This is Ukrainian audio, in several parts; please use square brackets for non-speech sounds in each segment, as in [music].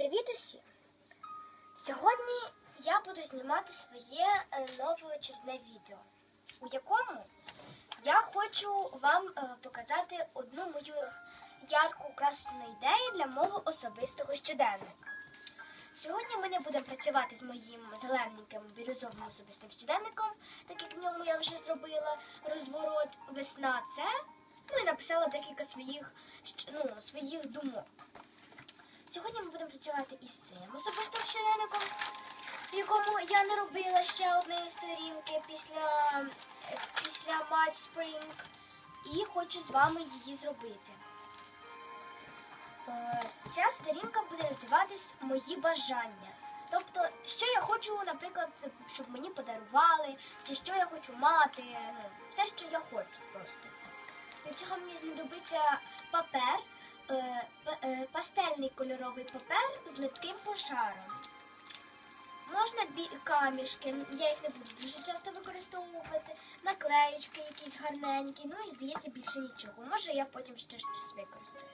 Привіт усім! Сьогодні я буду знімати своє е, нове очередне відео, у якому я хочу вам е, показати одну мою ярку красочну ідею для мого особистого щоденника. Сьогодні ми не будемо працювати з моїм зелененьким бірюзовим особистим щоденником, так як в ньому я вже зробила розворот весна це. Ну і написала декілька своїх, ну, своїх думок. Сьогодні ми будемо працювати із цим особистим щоденником, в якому я не робила ще однієї сторінки після, після Match Spring. І хочу з вами її зробити. Е, Ця сторінка буде називатись Мої бажання. Тобто, що я хочу, наприклад, щоб мені подарували, чи що я хочу мати. Ну, все, що я хочу просто. Для цього мені знадобиться папер, пастельний кольоровий папер з липким пошаром. Можна камішки, я їх не буду дуже часто використовувати, наклеєчки якісь гарненькі, ну і здається більше нічого. Може я потім ще щось використаю.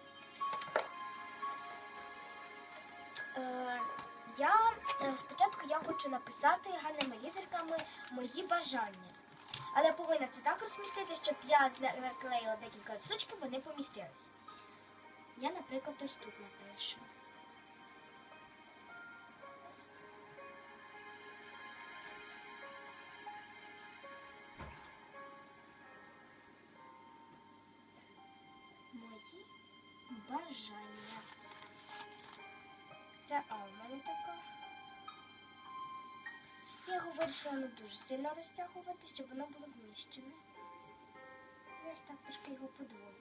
Е, я е, спочатку я хочу написати гарними літерками мої бажання. Але повинна це так розмістити, щоб я наклеїла декілька листочків, вони помістились. Я, наприклад, ось тут напишу. Мої бажання. Це А в мене така. Я його вирішила не дуже сильно розтягувати, щоб воно було вміщене. Ось так трошки його подвою.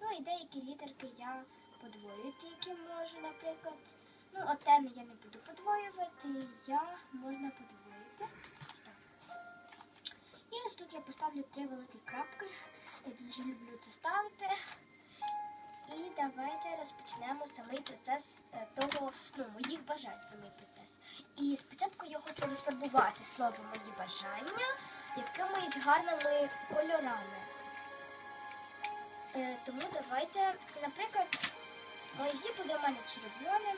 Ну і деякі літерки я подвоюю, ті, які можу, наприклад. Ну, отени я не буду подвоювати, я можна подвоїти. Ось так. І ось тут я поставлю три великі крапки. Я дуже люблю це ставити. І давайте розпочнемо самий процес е, того, ну, моїх бажань, самий процес. І спочатку я хочу розфарбувати слово мої бажання якимись гарними кольорами. Е, тому давайте, наприклад, Моїзі буде в мене червоним.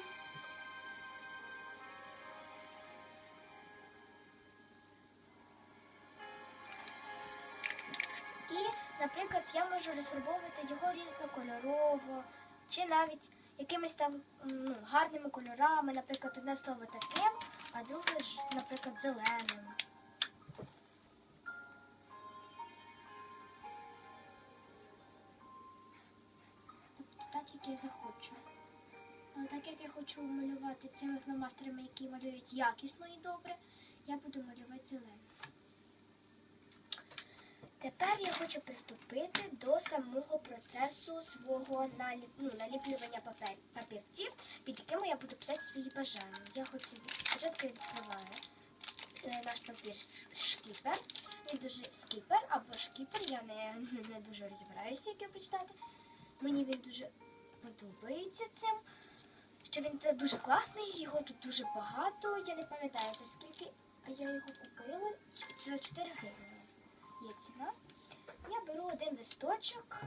Я можу розфарбовувати його різнокольорово, чи навіть якимись там ну, гарними кольорами, наприклад, одне слово таким, а друге ж, наприклад, зеленим. Тобто так, як я захочу. Але так як я хочу малювати цими фломастерами, які малюють якісно і добре, я буду малювати зеленим. Тепер я хочу приступити до самого процесу свого наліп... ну, наліплювання папер... папірців, під якими я буду писати свої бажання. Я хочу спочатку відкриваю е, наш папір шкіпер. Він дуже скіпер або шкіпер, я не, [laughs] не дуже розбираюся, як його почитати. Мені він дуже подобається цим. Що він це дуже класний, його тут дуже багато. Я не пам'ятаю за скільки, а я його купила за 4 гривні. Є. Я беру один листочок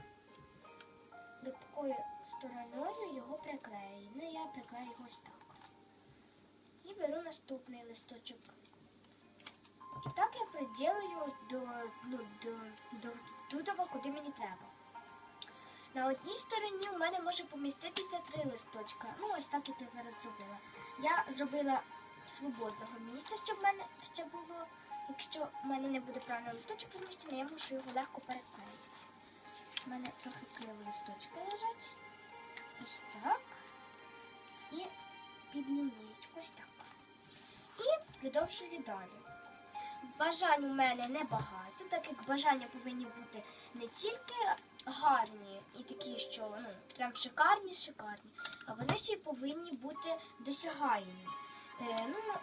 липкою стороною його приклею. Ну, я приклею ось так. І беру наступний листочок. І так я приділю до, ну, до, до тутова, куди мені треба. На одній стороні у мене може поміститися три листочка. Ну, ось так, як я зараз зробила. Я зробила свободного місця, щоб в мене ще було. Якщо в мене не буде правильно листочок розміщений, я можу його легко переклеїти. У мене трохи криво листочки лежать. Ось так. І під ось так. І продовжую далі. Бажань у мене небагато, так як бажання повинні бути не тільки гарні і такі, що ну, прям шикарні, шикарні, а вони ще й повинні бути досягаємі. Е, ну,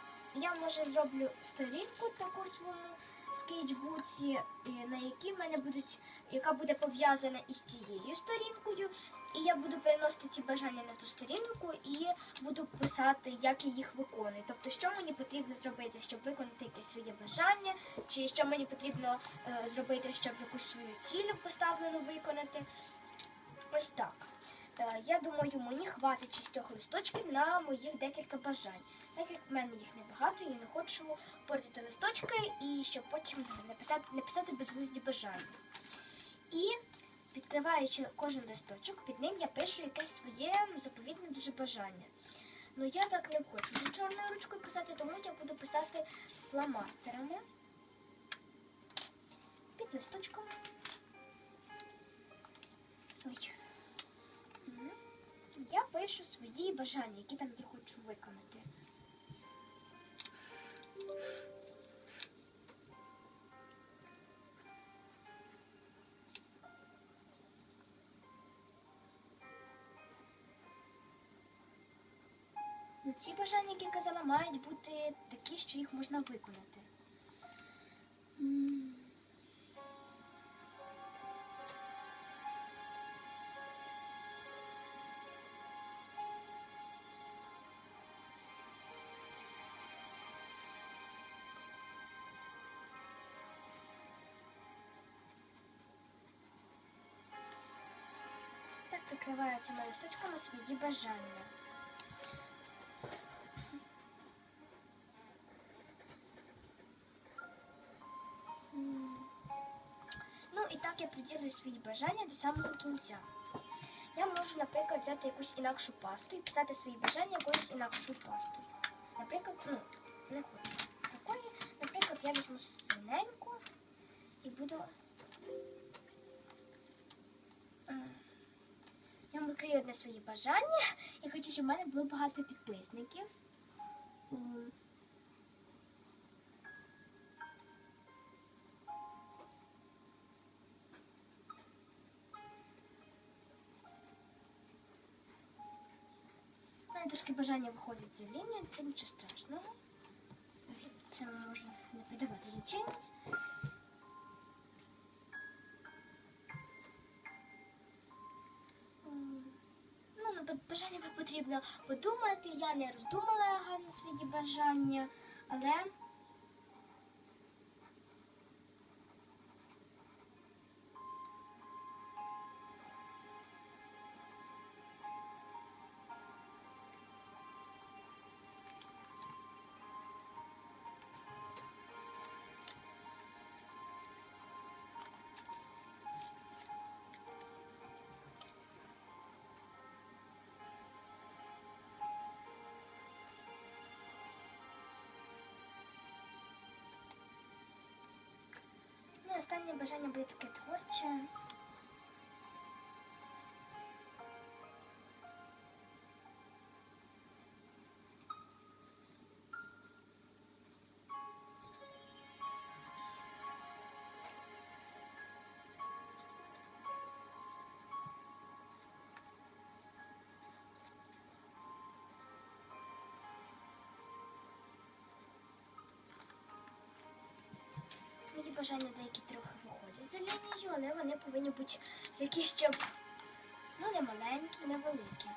я може зроблю сторінку таку в своєму скетчбуці, е, на якій в мене будуть, яка буде пов'язана із цією сторінкою, І я буду переносити ці бажання на ту сторінку і буду писати, як я їх виконую. Тобто, що мені потрібно зробити, щоб виконати якесь своє бажання, чи що мені потрібно е, зробити, щоб якусь свою цілю поставлену виконати. Ось так. Е, Я думаю, мені хватить шістьох листочків на моїх декілька бажань. Так як в мене їх небагато, я не хочу портити листочки і щоб потім написати, написати безглузді бажання. І відкриваючи кожен листочок, під ним я пишу якесь своє ну, заповітне дуже бажання. Ну я так не хочу вже чорною ручкою писати, тому я буду писати фломастерами під листочком. Ой. Пишу свої бажання, які там я хочу виконати. Ну, ці бажання, які я казала, мають бути такі, що їх можна виконати. Так прикриваю цими листочками свої бажання. Ну і так я приділю свої бажання до самого кінця. Я можу, наприклад, взяти якусь інакшу пасту і писати свої бажання якоюсь інакшою пастою. Наприклад, ну, не хочу такої. Наприклад, я візьму синеньку і буду. Я вам одне своє бажання. Я хочу, щоб в мене було багато підписників. У мене трошки бажання виходить за лінію, це нічого страшного. Це можна не піддавати лічення. Бажання потрібно подумати. Я не роздумала гарно свої бажання, але ну, останнє бажання буде таке творче. Мої бажання деякі трохи виходять за лінією, але вони повинні бути такі, щоб ну, не маленькі, не великі.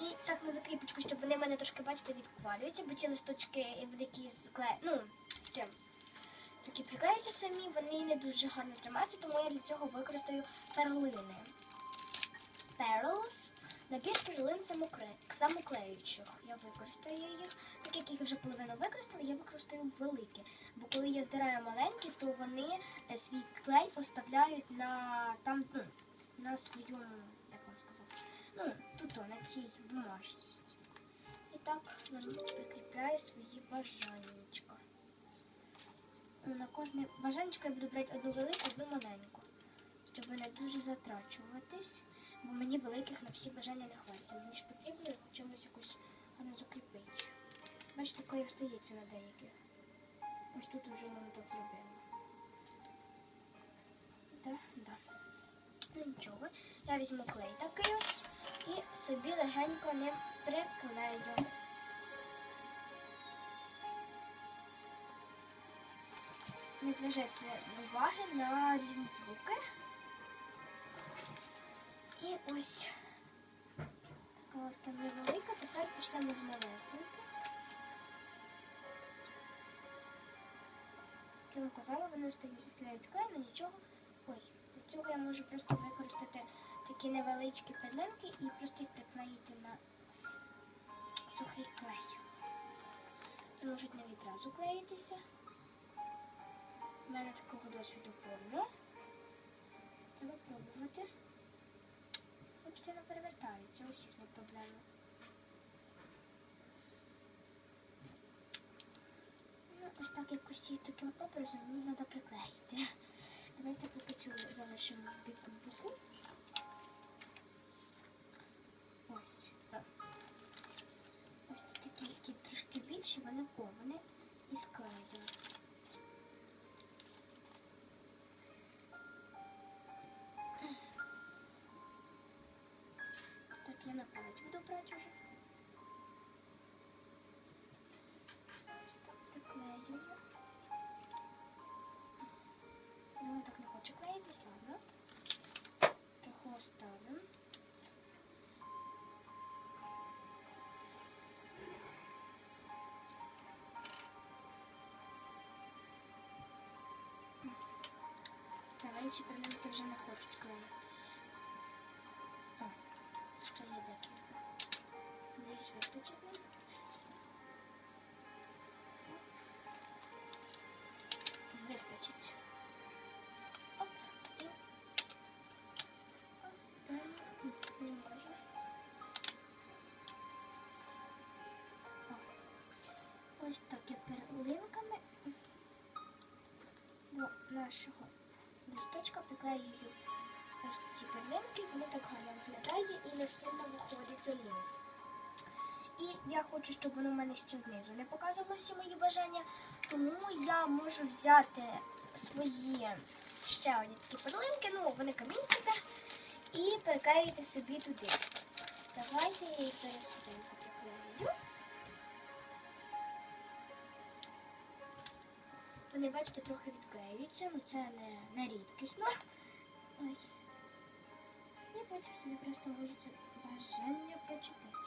І так на закріпочку, щоб вони в мене трошки, бачите, відквалюються, бо ці листочки великі скле... ну. Такі приклеються самі, вони не дуже гарно тримаються, тому я для цього використаю перлини. Pearls. Набір перлин самоклеючих. Я використаю їх. Так як їх вже половину використала, я використаю великі. Бо коли я здираю маленькі, то вони е, свій клей поставляють на там, ну, на своєму, як вам сказати, ну, тут, на цій бумажці. І так прикріпляю свої бажаннячка. Ну, На кожне бажанечко я буду брати одну велику, одну маленьку, щоб не дуже затрачуватись, бо мені великих на всі бажання не хватить. Мені ж потрібно чимось якусь гарно закріпити. Бачите, такої остається на деяких. Ось тут вже не так зробила. Да, да. Ну нічого. Я візьму клей такий ось і собі легенько не приклею. Не зважайте уваги на різні звуки. І ось така ось там невелика, тепер почнемо з малесеньки. Як я вам казала, вони стають клей, але нічого. Ой, для цього я можу просто використати такі невеличкі перлинки і просто їх приклеїти на сухий клей. Можуть не відразу клеїтися. У мене такого досвіду повно. Треба пробувати. Не перевертаються, усіх не проблема. Ну, ось так якось її таким образом мені треба приклеїти. Давайте поки цю залишимо в біку боку. Ось. так. Ось такі, які трошки більші, вони о, брати вже. Ось так приклеюю. Ну, так не хоче клеїтись, ладно. Трохи оставимо. Все, менші перлинки вже не хочуть клеїтись. О, ще є декілька. Надіюсь, вистачить. Оп, і останнє. Не можу. Ось так я перлинками до нашого листочка приклеюю ось ці перлинки, воно так гарно виглядає і не сильно виходить лінь. І я хочу, щоб воно в мене ще знизу не показувало всі мої бажання, тому я можу взяти свої ще одні такі перлинки, ну вони камінчики, і приклеїти собі туди. Давайте я зараз сюденько приклею. Вони, бачите, трохи відклеюються, ну це не, не рідкісно. Ось. І потім собі просто можу це бажання прочитати.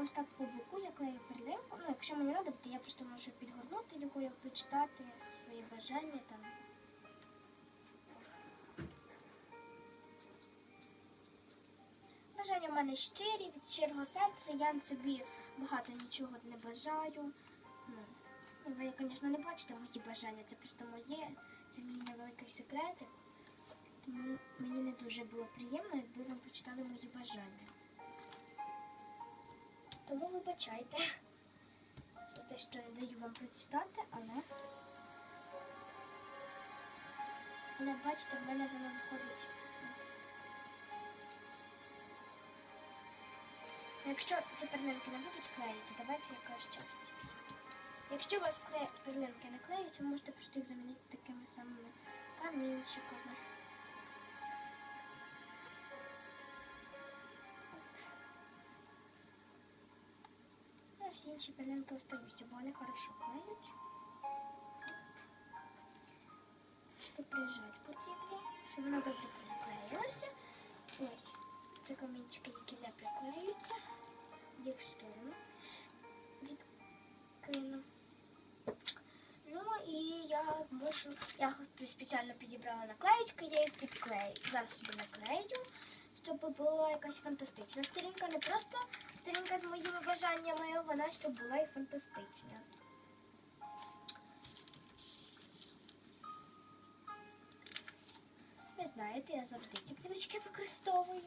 Ось так по боку я клею перлинку. Ну, якщо мені треба, то я просто можу підгорнути його і прочитати свої бажання там. Бажання в мене щирі, від щирого серця. Я собі багато нічого не бажаю. Ну, ну, ви, звісно, не бачите мої бажання, це просто моє, це мій невеликий секретик. Тому мені не дуже було приємно, якби ви прочитали мої бажання. Тому вибачайте за те, що не даю вам прочитати, але. Але бачите, в мене воно виходить. Якщо ці перлинки не будуть клеїти, давайте я краще ось. Якщо у вас перлинки не клеють, ви можете просто їх замінити такими самими камінчиками. А всі інші перлинки остаються, бо вони хорошо клеють. Щоб прижати потрібно, щоб воно добре приклеїлося. Ось, це камінчики, які не приклеюються. Їх в сторону відкину. Ну і я можу, я спеціально підібрала наклеєчки, я їх підклею. Зараз собі наклею, щоб була якась фантастична сторінка. Не просто сторінка з моїми бажаннями, вона щоб була і фантастична. Ви знаєте, я завжди ці квіточки використовую.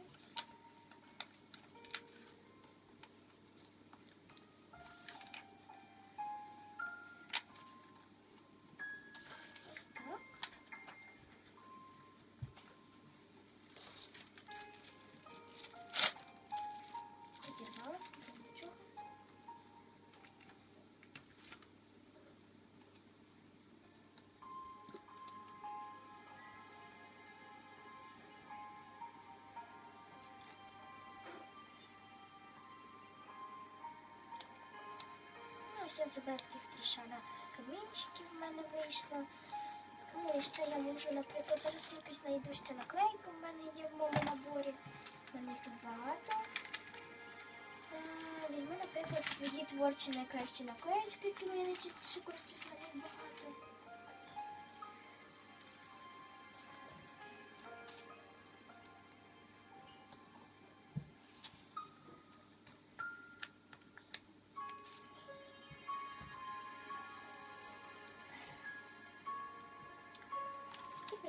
Я зробила таких три шара камінчиків в мене вийшло. Ну і ще я можу, наприклад, зараз якось знайду ще наклейку, в мене є в моєму наборі. У мене їх тут багато. Е, Візьму, наприклад, свої творчі найкращі наклеєчки, які мені найчастіше користуюсь, в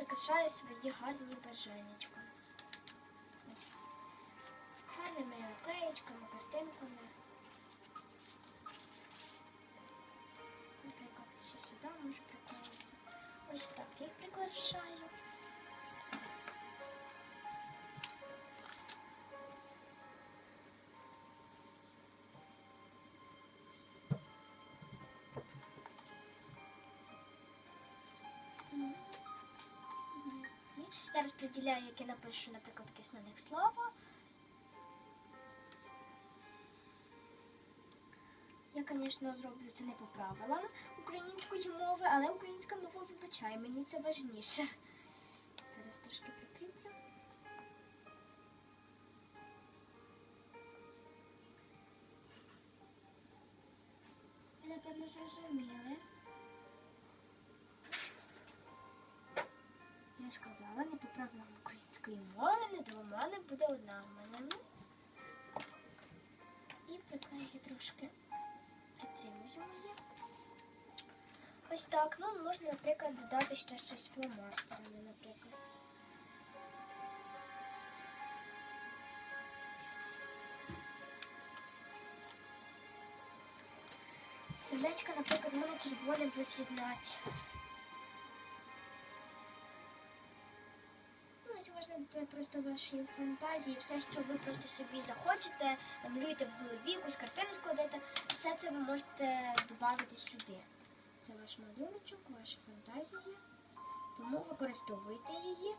і прикрашаю свої гарні бажаннячка. Я розподіляю, яке напишу, наприклад, якесь на них слово. Я, звісно, зроблю це не по правилам української мови, але українська мова вибачає, мені це важніше. Зараз трошки прикріплю. Ви, напевно, зрозуміли. Я ж казала, не по української мови, не двома не буде одна в мене. І приклею трошки притримую її. Ось так. Ну, можна, наприклад, додати ще щось фломастерами, наприклад. Сердечко, наприклад, можна червоним поз'єднати. Додати просто ваші фантазії, все, що ви просто собі захочете, намалюєте в голові, якусь картину складете, все це ви можете додати сюди. Це ваш малюночок, ваші фантазії. Тому використовуйте її.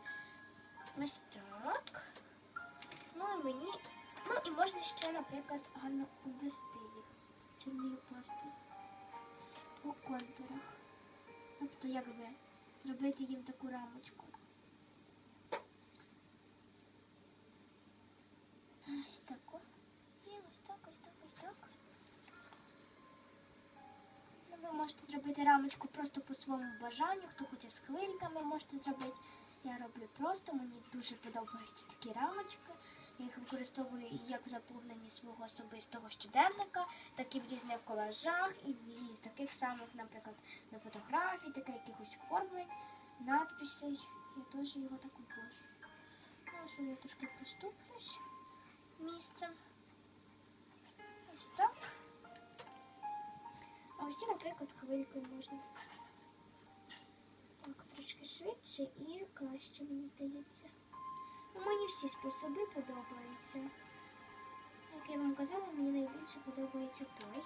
Ось так. Ну і мені. Ну і можна ще, наприклад, гарно обвести їх чорною пастою по контурах. Тобто, якби зробити їм таку рамочку. Ось так. о. І ось так, ось так, ось так. Ну, Ви можете зробити рамочку просто по своєму бажанню, хто хоче з хвильками, можете зробити. Я роблю просто, мені дуже подобаються такі рамочки. Я їх використовую як в заповненні свого особистого щоденника, так і в різних колажах, і в, таких самих, наприклад, на фотографії, таке якихось форми, надписей. Я теж його так ввожу. Ну, ось я трошки поступлюсь місцем. Ось так. А ось ці, наприклад, хвилькою можна. Так, трошки швидше і краще, мені здається. Ну, мені всі способи подобаються. Як я вам казала, мені найбільше подобається той.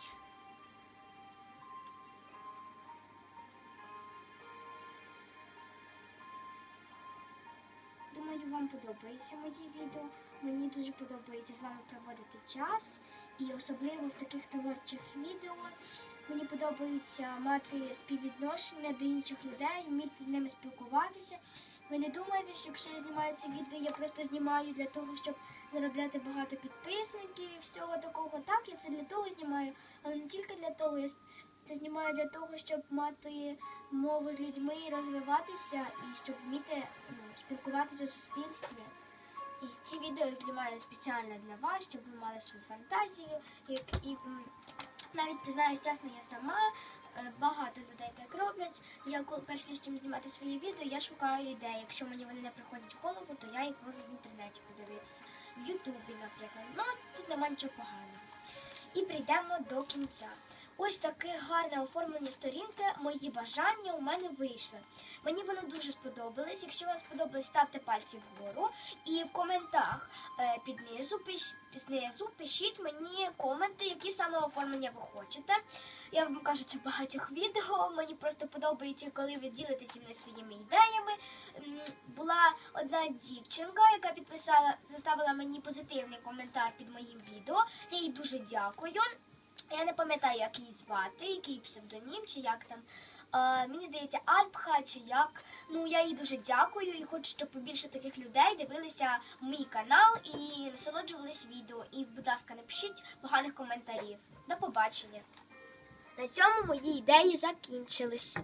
Думаю, вам подобається мої відео. Мені дуже подобається з вами проводити час. І особливо в таких творчих відео мені подобається мати співвідношення до інших людей, вміти з ними спілкуватися. Ви не думаєте, що якщо я знімаю це відео, я просто знімаю для того, щоб заробляти багато підписників і всього такого. Так, я це для того знімаю, але не тільки для того. Я це знімаю для того, щоб мати мову з людьми, розвиватися і щоб вміти ну, спілкуватися у суспільстві. І ці відео знімаю спеціально для вас, щоб ви мали свою фантазію. Як і навіть признаюсь чесно, я сама е, багато людей так роблять. Я перш ніж чим знімати свої відео, я шукаю ідеї. Якщо мені вони не приходять в голову, то я їх можу в інтернеті подивитися, в Ютубі, наприклад. Ну тут немає нічого поганого. І прийдемо до кінця. Ось таке гарне оформлення сторінки. Мої бажання у мене вийшли. Мені воно дуже сподобалось. Якщо вам сподобалось, ставте пальці вгору. І в коментах е, під низу, пиш, знизу пишіть мені коменти, які саме оформлення ви хочете. Я вам кажу це в багатьох відео. Мені просто подобається, коли ви ділитеся зі мною своїми ідеями. Була одна дівчинка, яка підписала, заставила мені позитивний коментар під моїм відео. Я їй дуже дякую. Я не пам'ятаю, як її звати, який псевдонім, чи як там. Е, мені здається, Альпха чи як. Ну я їй дуже дякую і хочу, щоб побільше таких людей дивилися мій канал і насолоджувались відео. І, будь ласка, напишіть поганих коментарів. До побачення. На цьому мої ідеї закінчились.